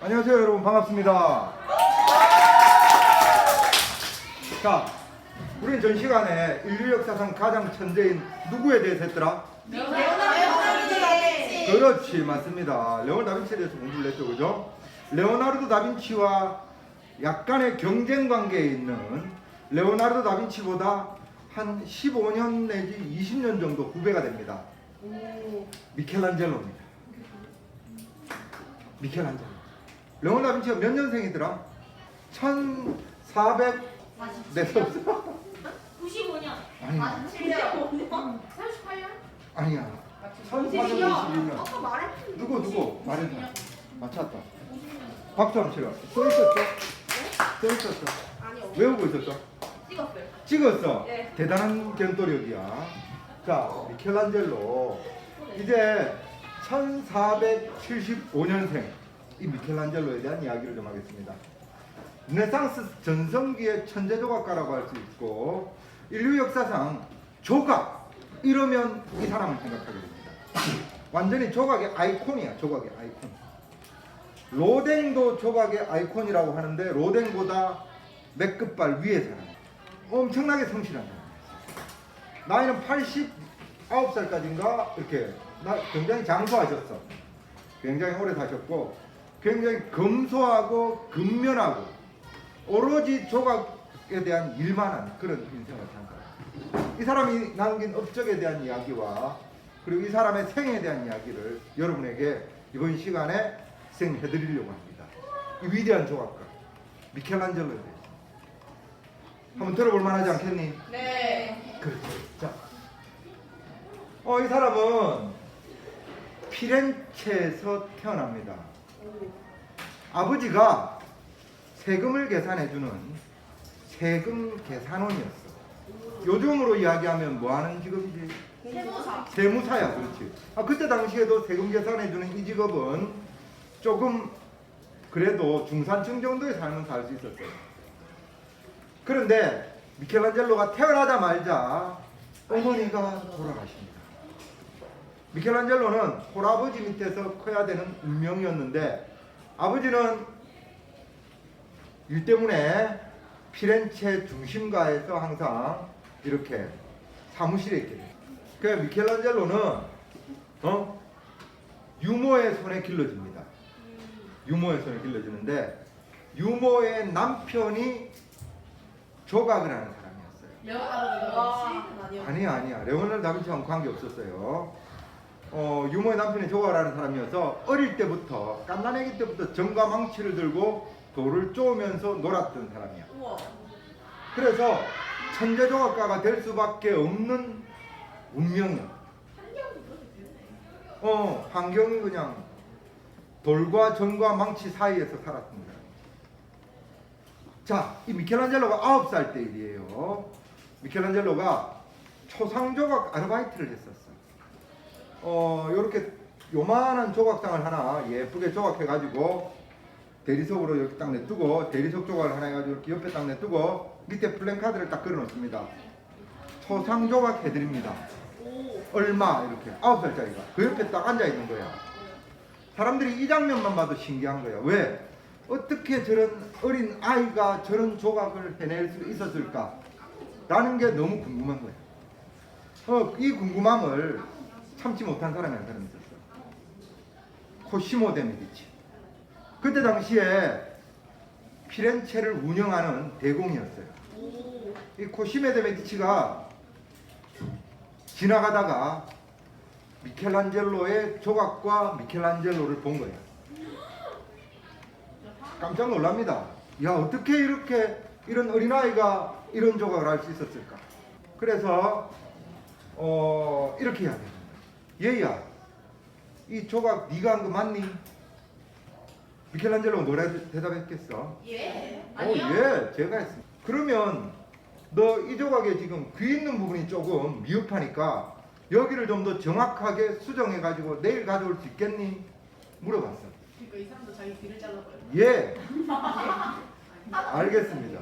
안녕하세요 여러분 반갑습니다. 자, 우리는 전 시간에 인류 역사상 가장 천재인 누구에 대해서 했더라? 그렇지 맞습니다. 레오나르도 다빈치에 대해서 공부를 했죠, 그죠? 레오나르도 다빈치와 약간의 경쟁 관계에 있는 레오나르도 다빈치보다 한 15년 내지 20년 정도 후배가 됩니다. 미켈란젤로입니다. 미켈란젤로. 레오나르도 다빈치가 몇 년생이더라? 1400 내서 95년. 아니야. 38년? 아니야. 1422년. 아까 말했는데. 누구 누구 말해줘. 맞췄다. 박수 한번 치러. 써 있었어? 써 있었어. 아니요. 외우고 있었어. 찍었어요. 찍었어. 네. 대단한 견도력이야. 자, 미켈란젤로. 이제 1475년생 이 미켈란젤로에 대한 이야기를 좀 하겠습니다. 르네상스 전성기의 천재 조각가라고 할 수 있고 인류 역사상 조각 이러면 이 사람을 생각하게 됩니다. 완전히 조각의 아이콘이야. 조각의 아이콘. 로댕도 조각의 아이콘이라고 하는데 로댕보다 몇 급발 위에 사람. 엄청나게 성실한 사람. 나이는 89살까지인가 이렇게 나 굉장히 장수하셨어. 굉장히 오래 사셨고 굉장히 검소하고 근면하고 오로지 조각에 대한 일만 한 그런 인생을 산 사람. 이 사람이 남긴 업적에 대한 이야기와 그리고 이 사람의 생에 대한 이야기를 여러분에게 이번 시간에 생해드리려고 합니다. 이 위대한 조각가 미켈란젤로에 대해서 한번 들어볼 만하지 않겠니? 네. 그렇죠. 자, 어, 이 사람은 피렌체에서 태어납니다. 아버지가 세금을 계산해주는 세금 계산원이었어. 요즘으로 이야기하면 뭐 하는 직업이지? 세무사. 세무사야, 그렇지. 아, 그때 당시에도 세금 계산해주는 이 직업은 조금 그래도 중산층 정도의 삶은 살 수 있었어요. 그런데 미켈란젤로가 태어나자마자 어머니가 돌아가십니다. 미켈란젤로는 홀아버지 밑에서 커야 되는 운명이었는데 아버지는 일 때문에 피렌체 중심가에서 항상 이렇게 사무실에 있게 돼요. 그 미켈란젤로는 어? 유모의 손에 길러집니다. 유모의 손에 길러지는데 유모의 남편이 조각을 하는 사람이었어요. 레오나르도가 아니요. 아니야 아니야 레오나르도 다빈치와는 관계 없었어요. 어, 유모의 남편이 조각을 하는 사람이어서 어릴 때부터 깐난애기 때부터 정과 망치를 들고 돌을 쪼으면서 놀았던 사람이야. 우와. 그래서 천재 조각가가 될 수밖에 없는 운명이야. 어, 환경이 그냥 돌과 전과 망치 사이에서 살았습니다. 자, 이 미켈란젤로가 아홉 살때 일이에요. 미켈란젤로가 초상 조각 아르바이트를 했었어. 어, 요렇게 요만한 조각상을 하나 예쁘게 조각해 가지고 대리석으로 이렇게 딱 내두고 대리석 조각을 하나 해가지고 이렇게 옆에 딱 내두고 밑에 플랜카드를 딱 그려놓습니다. 초상 조각 해드립니다. 오. 얼마 이렇게 아홉 살짜리가 그 옆에 딱 앉아 있는 거야. 사람들이 이 장면만 봐도 신기한 거야. 왜? 어떻게 저런 어린 아이가 저런 조각을 해낼 수 있었을까? 라는 게 너무 궁금한 거야. 어, 이 궁금함을 참지 못한 사람이 한 사람 있었어. 코시모 데 메디치. 그때 당시에 피렌체를 운영하는 대공이었어요. 오. 이 코시메 데 메디치가 지나가다가 미켈란젤로의 조각과 미켈란젤로를 본 거예요. 깜짝 놀랍니다. 야 어떻게 이렇게 이런 어린아이가 이런 조각을 할 수 있었을까? 그래서 어 이렇게 이야기합니다. 얘야 이 조각 네가 한 거 맞니? 미켈란젤로가 뭐라 대답했겠어? 예. 어, 예, 제가 했습니다. 그러면 너 이 조각에 지금 귀 있는 부분이 조금 미흡하니까 여기를 좀 더 정확하게 수정해 가지고 내일 가져올 수 있겠니? 물어봤어. 그러니까 이 사람도 자기 귀를 잘라버려. 예, 알겠습니다.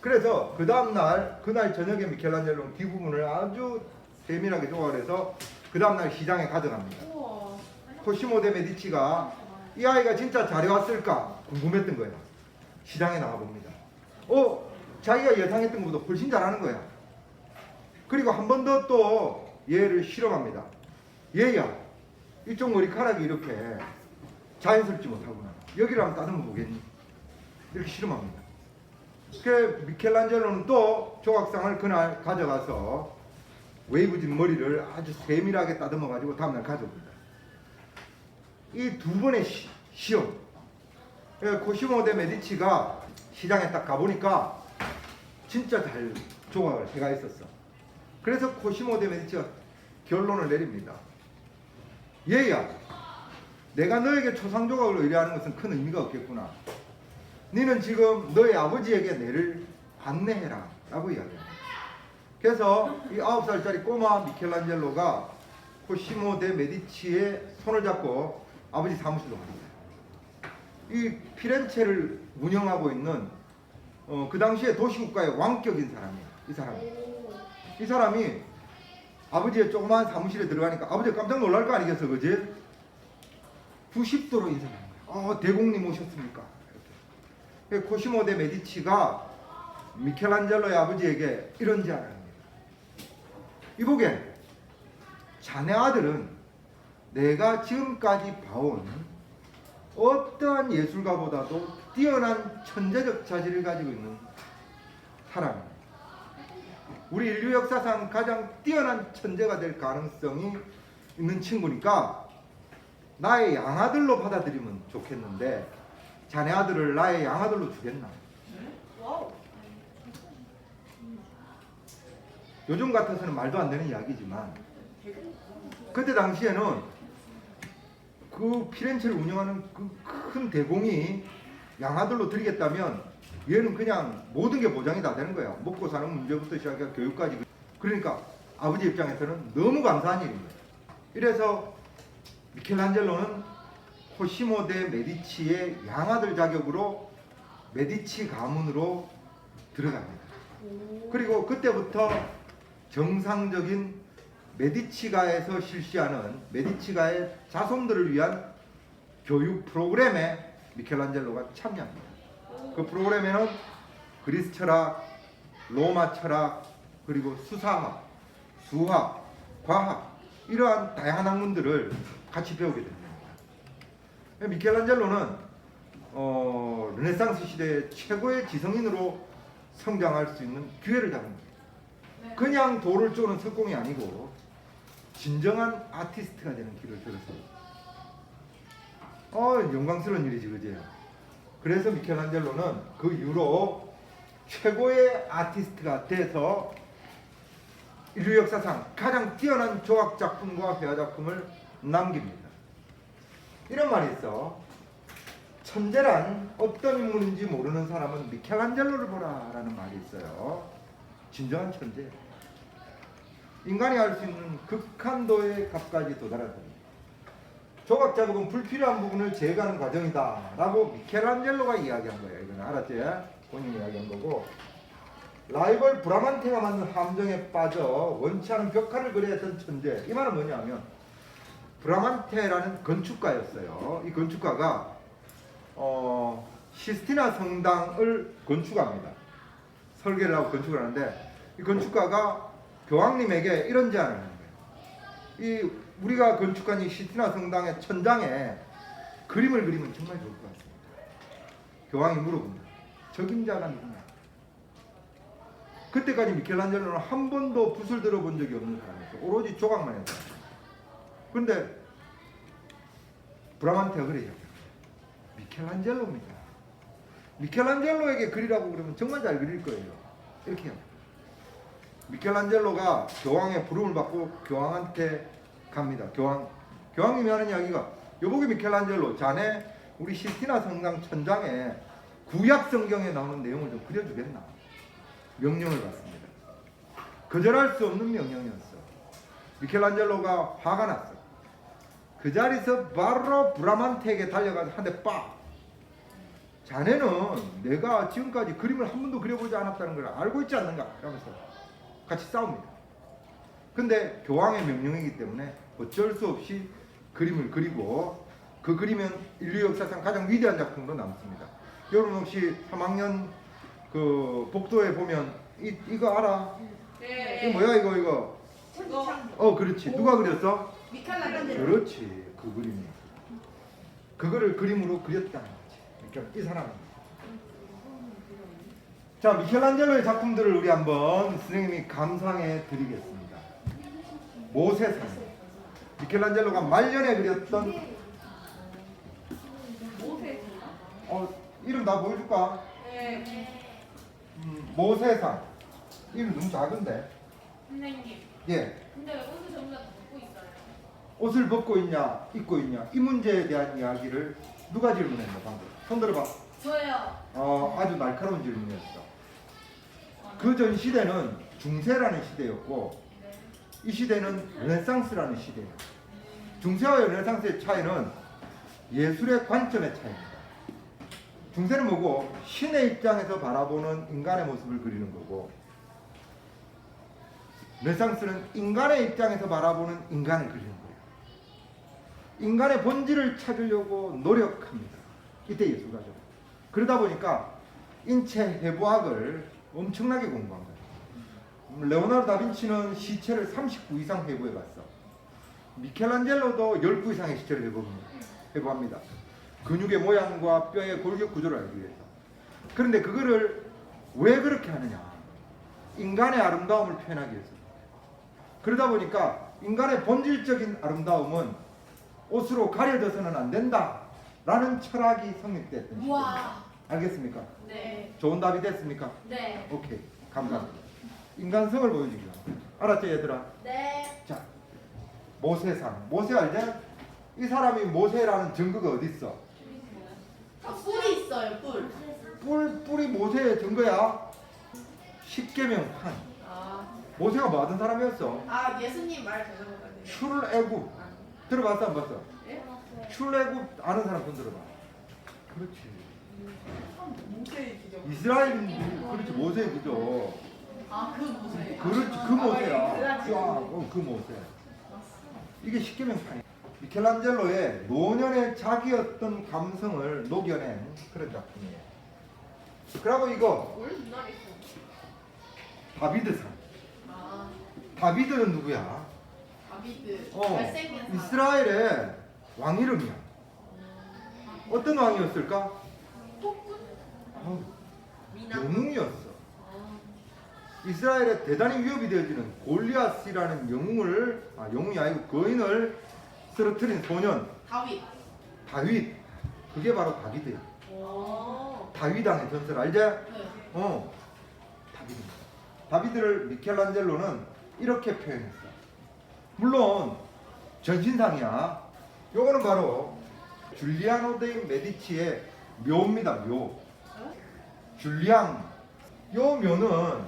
그래서 그 다음 날 그날 저녁에 미켈란젤로는 귀 부분을 아주 세밀하게 조각을 해서 그 다음 날 시장에 가져갑니다. 코시모 데 메디치가 이 아이가 진짜 잘해왔을까 궁금했던 거야. 시장에 나가봅니다. 어, 자기가 예상했던 것보다 훨씬 잘하는 거야. 그리고 한 번 더 또 얘를 실험합니다. 얘야, 이쪽 머리카락이 이렇게 자연스럽지 못하구나. 여기를 한번 따듬어 보겠니? 이렇게 실험합니다. 그 미켈란젤로는 또 조각상을 그날 가져가서 웨이브진 머리를 아주 세밀하게 따듬어 가지고 다음날 가져옵니다. 이 두 번의 시, 시험. 예, 코시모 데 메디치가 시장에 딱 가보니까 진짜 잘 조각을 해가 있었어. 그래서 코시모 데 메디치가 결론을 내립니다. 얘야, 내가 너에게 초상 조각을 의뢰하는 것은 큰 의미가 없겠구나. 너는 지금 너의 아버지에게 내를 안내해라. 라고 이야기합니다. 그래서 이 아홉 살짜리 꼬마 미켈란젤로가 코시모 데 메디치의 손을 잡고 아버지 사무실로 갑니다. 이 피렌체를 운영하고 있는 어, 그 당시에 도시국가의 왕격인 사람이에요. 이 사람. 오. 이 사람이 아버지의 조그마한 사무실에 들어가니까 아버지가 깜짝 놀랄 거 아니겠어, 그지? 90도로 인사를 한 거야. 아, 대공님 오셨습니까? 이렇게. 코시모 데 메디치가 미켈란젤로의 아버지에게 이런 제안을 합니다. 이보게, 자네 아들은 내가 지금까지 봐온 어떠한 예술가보다도 뛰어난 천재적 자질을 가지고 있는 사람입니다. 우리 인류 역사상 가장 뛰어난 천재가 될 가능성이 있는 친구니까 나의 양아들로 받아들이면 좋겠는데 자네 아들을 나의 양아들로 주겠나? 와우. 요즘 같아서는 말도 안 되는 이야기지만. 그때 당시에는 그 피렌체를 운영하는 그 큰 대공이 양아들로 드리겠다면 얘는 그냥 모든 게 보장이 다 되는 거야. 먹고 사는 문제부터 시작해 교육까지. 그러니까 아버지 입장에서는 너무 감사한 일입니다. 이래서 미켈란젤로는 코시모 데 메디치의 양아들 자격으로 메디치 가문으로 들어갑니다. 오. 그리고 그때부터 정상적인 메디치가에서 실시하는 메디치가의 자손들을 위한 교육 프로그램에 미켈란젤로가 참여합니다. 그 프로그램에는 그리스 철학, 로마 철학, 그리고 수사학, 수학, 과학 이러한 다양한 학문들을 같이 배우게 됩니다. 미켈란젤로는 어, 르네상스 시대의 최고의 지성인으로 성장할 수 있는 기회를 잡은 거예요. 네. 그냥 돌을 쪼는 석공이 아니고 진정한 아티스트가 되는 길을 들었어요. 어, 영광스러운 일이지, 그지? 그래서 미켈란젤로는 그 이후로 최고의 아티스트가 돼서 인류 역사상 가장 뛰어난 조각 작품과 회화 작품을 남깁니다. 이런 말이 있어. 천재란 어떤 인물인지 모르는 사람은 미켈란젤로를 보라라는 말이 있어요. 진정한 천재. 인간이 할수 있는 극한도의 값까지 도달하다. 조각 작업은 불필요한 부분을 제거하는 과정이다 라고 미켈란젤로가 이야기한 거예요. 이거는 알았지? 본인이 이야기한 거고. 라이벌 브라만테가 만든 함정에 빠져 원치 않은 벽화를 그려야 했던 천재. 이 말은 뭐냐면 브라만테라는 건축가였어요. 이 건축가가 어, 시스티나 성당을 건축합니다. 설계를 하고 건축을 하는데 이 건축가가 교황님에게 이런 제안을 하는 거예요. 이 우리가 건축한 이 시스티나 성당의 천장에 그림을 그리면 정말 좋을 것 같습니다. 교황이 물어본다. 적임자가 누구냐? 그때까지 미켈란젤로는 한 번도 붓을 들어본 적이 없는 사람이었어요. 오로지 조각만 했어요. 그런데 브라만테가 그래요. 미켈란젤로입니다. 미켈란젤로에게 그리라고 그러면 정말 잘 그릴 거예요. 이렇게 해요. 미켈란젤로가 교황의 부름을 받고 교황한테 갑니다. 교황 교황님이 하는 이야기가 여보게 미켈란젤로 자네 우리 시티나 성당 천장에 구약 성경에 나오는 내용을 좀 그려주겠나? 명령을 받습니다. 거절할 수 없는 명령이었어. 미켈란젤로가 화가 났어. 그 자리에서 바로 브라만테에게 달려가서 한 대 빡. 자네는 내가 지금까지 그림을 한 번도 그려보지 않았다는 걸 알고 있지 않는가? 이러면서 같이 싸웁니다. 근데 교황의 명령이기 때문에 어쩔 수 없이 그림을 그리고 그 그림은 인류 역사상 가장 위대한 작품으로 남습니다. 여러분 혹시 3학년 그 복도에 보면 이, 이거 알아? 네. 이거 뭐야 이거 이거? 어 그렇지 누가 그렸어? 미켈란젤로. 그렇지 그 그림이 그거를 그림으로 그렸다 그러니까 이 사람은 자 미켈란젤로의 작품들을 우리 한번 선생님이 감상해 드리겠습니다 모세산 미켈란젤로가 말년에 그렸던 모세. 어 이름 다 보여줄까? 네. 음, 모세산 이름 너무 작은데 선생님, 예 근데 왜 옷을 전부 다 벗고 있어요? 옷을 벗고 있냐 입고 있냐 이 문제에 대한 이야기를 누가 질문했나 방금 손 들어봐 저요. 어, 아주 날카로운 질문이었어. 그 전 시대는 중세라는 시대였고 네. 이 시대는 르네상스라는 시대예요. 중세와 르네상스의 차이는 예술의 관점의 차이입니다. 중세는 뭐고 신의 입장에서 바라보는 인간의 모습을 그리는 거고 르네상스는 인간의 입장에서 바라보는 인간을 그리는 거예요. 인간의 본질을 찾으려고 노력합니다. 이때 예술가죠. 그러다 보니까 인체 해부학을 엄청나게 공부한 거예요. 음, 레오나르도 다빈치는 시체를 39 이상 해부해 봤어. 미켈란젤로도 19 이상의 시체를. 해부합니다. 근육의 모양과 뼈의 골격 구조를 알기 위해서. 그런데 그거를 왜 그렇게 하느냐? 인간의 아름다움을 표현하기 위해서. 그러다 보니까 인간의 본질적인 아름다움은 옷으로 가려져서는 안 된다 라는 철학이 성립됐던. 우와. 알겠습니까? 네. 좋은 답이 됐습니까? 네. 오케이 감사합니다. 인간성을 보여주기로 알았죠 얘들아? 네. 자 모세상 모세 알지? 이 사람이 모세라는 증거가 어디 있어? 아, 뿔이 있어요. 뿔. 뿔 뿔이 모세의 증거야. 십계명 판 아, 모세가 뭐 하던 사람이었어? 아 예수님 말거 같네요. 출애굽 들어봤어 안 봤어? 예? 출애굽 아는 사람 손 들어봐. 그렇지. 모세의 기적. 이스라엘인들이 그렇지 모세의 기죠. 아, 그 모세. 그렇지 그 모세야. 아, 야, 그래가지고. 어, 그 모세. 이게 십계명판이야. 미켈란젤로의 노년의 자기 어떤 감성을 녹여낸 그런 작품이에요. 그리고 이거. 다비드상. 아, 다비드는 누구야? 다비드. 어. 이스라엘의 왕 이름이야. 어떤 왕이었을까? 영웅이었어. 아, 이스라엘에 대단히 위협이 되어지는 골리앗이라는 영웅을 아 영웅이 아니고 거인을 쓰러뜨린 소년 다윗. 다윗 그게 바로 다비드야. 오. 다윗왕의 전설 알지? 네. 어 다비드입니다. 다비드를 미켈란젤로는 이렇게 표현했어. 물론 전신상이야. 요거는 바로 줄리아노 데 메디치의 묘입니다. 묘. 줄리앙. 요 묘는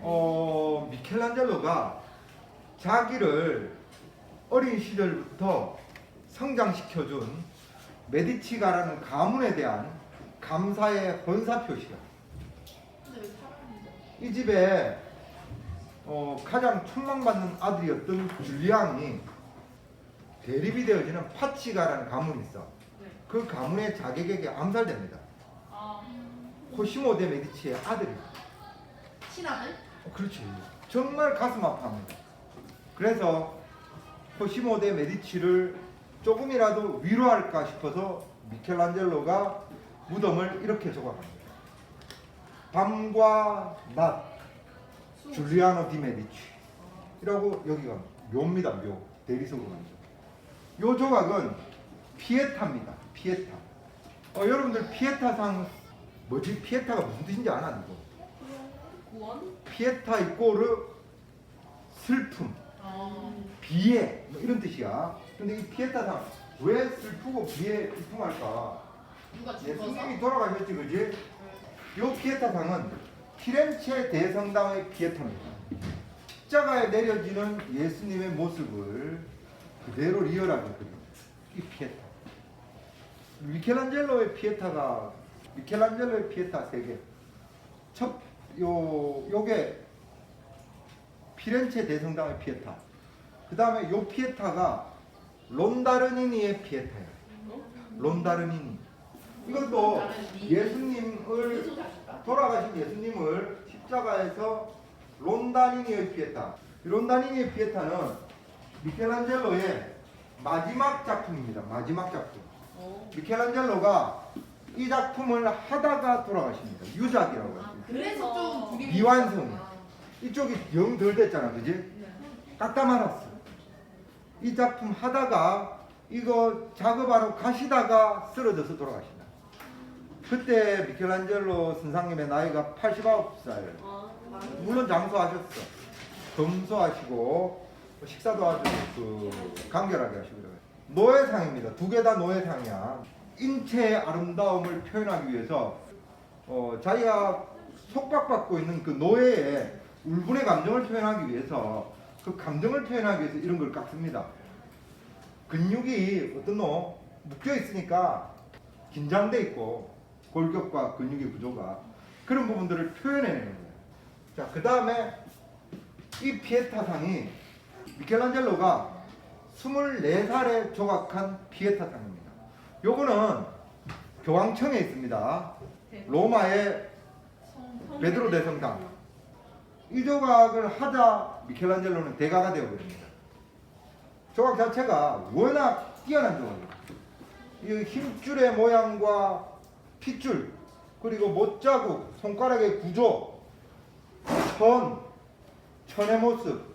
어, 미켈란젤로가 자기를 어린 시절부터 성장시켜준 메디치가라는 가문에 대한 감사의 헌사 표시야. 이 집에 어, 가장 촉망받는 아들이었던 줄리앙이 대립이 되어지는 파치가라는 가문이 있어. 네. 그 가문의 자객에게 암살됩니다. 아. 코시모 데 메디치의 아들이야. 친아들? 어, 그렇지. 정말 가슴 아파합니다. 그래서 코시모 데 메디치를 조금이라도 위로할까 싶어서 미켈란젤로가 무덤을 이렇게 조각합니다. 밤과 낮 수. 줄리아노 디 메디치 이라고 여기가 묘입니다. 묘 대리석으로. 요 조각은 피에타입니다. 피에타. 어, 여러분들 피에타상 뭐지? 피에타가 무슨 뜻인지 아나 이거? 구원? 피에타 이꼬르 슬픔, 어. 비애 뭐 이런 뜻이야. 근데 이 피에타상 왜 슬프고 비애 슬픔할까? 누가? 예수님이 돌아가셨지, 그지? 요 피에타상은 피렌체 대성당의 피에타입니다. 십자가에 내려지는 예수님의 모습을 그대로 리얼하게 그린 이 피에타. 미켈란젤로의 피에타가 미켈란젤로의 피에타 세 개. 첫, 요, 요게 피렌체 대성당의 피에타. 그 다음에 요 피에타가 론다르니니의 피에타예요. 론다르니니. 이것도 예수님을 돌아가신 예수님을 십자가에서 론다니니의 피에타. 이 론다니니의 피에타는 미켈란젤로의 마지막 작품입니다. 마지막 작품. 어. 미켈란젤로가 이 작품을 하다가 돌아가십니다. 유작이라고 아, 합니다. 그래서 좀 미완성. 아, 이쪽이 영 덜 됐잖아, 그지? 네. 깎다 말았어. 이 작품 하다가 이거 작업하러 가시다가 쓰러져서 돌아가신다. 그때 미켈란젤로 선상님의 나이가 89살. 아, 물론 장수하셨어. 검소하시고 식사도 아주 그 간결하게 하시고 그래요. 노예상입니다. 두 개 다 노예상이야. 인체의 아름다움을 표현하기 위해서 어, 자기가 속박받고 있는 그 노예의 울분의 감정을 표현하기 위해서 그 감정을 표현하기 위해서 이런 걸 깎습니다. 근육이 어떤 노 묶여 있으니까 긴장돼 있고 골격과 근육의 구조가 그런 부분들을 표현해내는 거예요. 자, 그 다음에 이 피에타상이 미켈란젤로가 24살에 조각한 피에타상입니다. 요거는 교황청에 있습니다. 로마의 베드로 대성당. 이 조각을 하자 미켈란젤로는 대가가 되어버립니다. 조각 자체가 워낙 뛰어난. 이 힘줄의 모양과 핏줄 그리고 못자국 손가락의 구조 천 천의 모습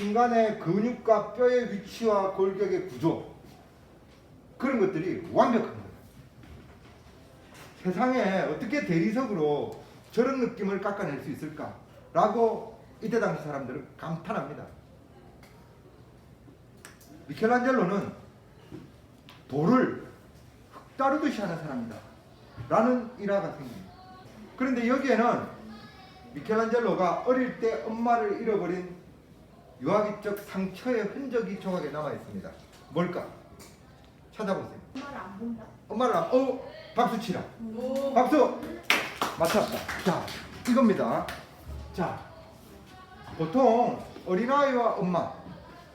인간의 근육과 뼈의 위치와 골격의 구조 그런 것들이 완벽한 거예요. 세상에 어떻게 대리석으로 저런 느낌을 깎아낼 수 있을까라고 이때 당시 사람들은 감탄합니다. 미켈란젤로는 돌을 흙다루듯이 하는 사람이다. 라는 일화가 생깁니다. 그런데 여기에는 미켈란젤로가 어릴 때 엄마를 잃어버린 유아기적 상처의 흔적이 조각에 남아 있습니다. 뭘까? 찾아보세요. 엄마를 안 본다. 엄마를 안, 어? 박수 치라. 오. 박수! 맞췄다. 자, 이겁니다. 자, 보통 어린아이와 엄마,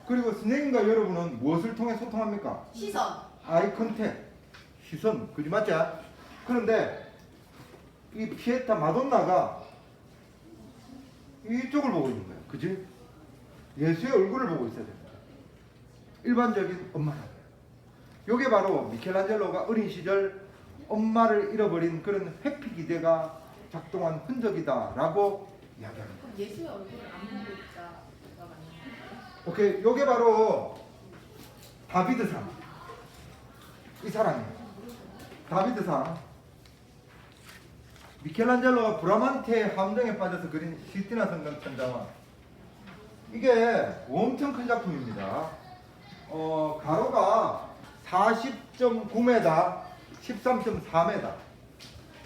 그리고 선생님과 여러분은 무엇을 통해 소통합니까? 시선. 아이 컨택, 시선, 그지 맞지? 그런데 이 피에타 마돈나가 이쪽을 보고 있는 거야. 그지? 예수의 얼굴을 보고 있어야 됩니다. 일반적인 엄마라. 요게 바로 미켈란젤로가 어린 시절 엄마를 잃어버린 그런 회피 기대가 작동한 흔적이다라고 이야기합니다. 예수의 얼굴을 안 보고 맞나요? 오케이, 요게 바로 다비드상. 이 사람이에요. 다비드상. 미켈란젤로가 브라만테의 함정에 빠져서 그린 시티나 성당 천장화. 이게 엄청 큰 작품입니다. 어, 가로가 40.9m, 13.4m.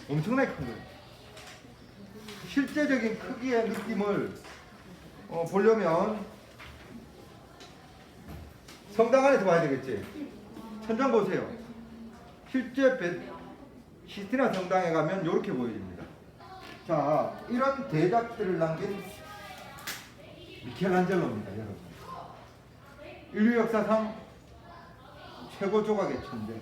엄청나게 큰 거예요. 실제적인 크기의 느낌을 어, 보려면 성당 안에서 봐야 되겠지. 천장 보세요. 실제 베, 시티나 성당에 가면 이렇게 보여집니다. 자, 이런 대작들을 남긴 미켈란젤로입니다, 여러분. 인류 역사상 최고 조각의 천재.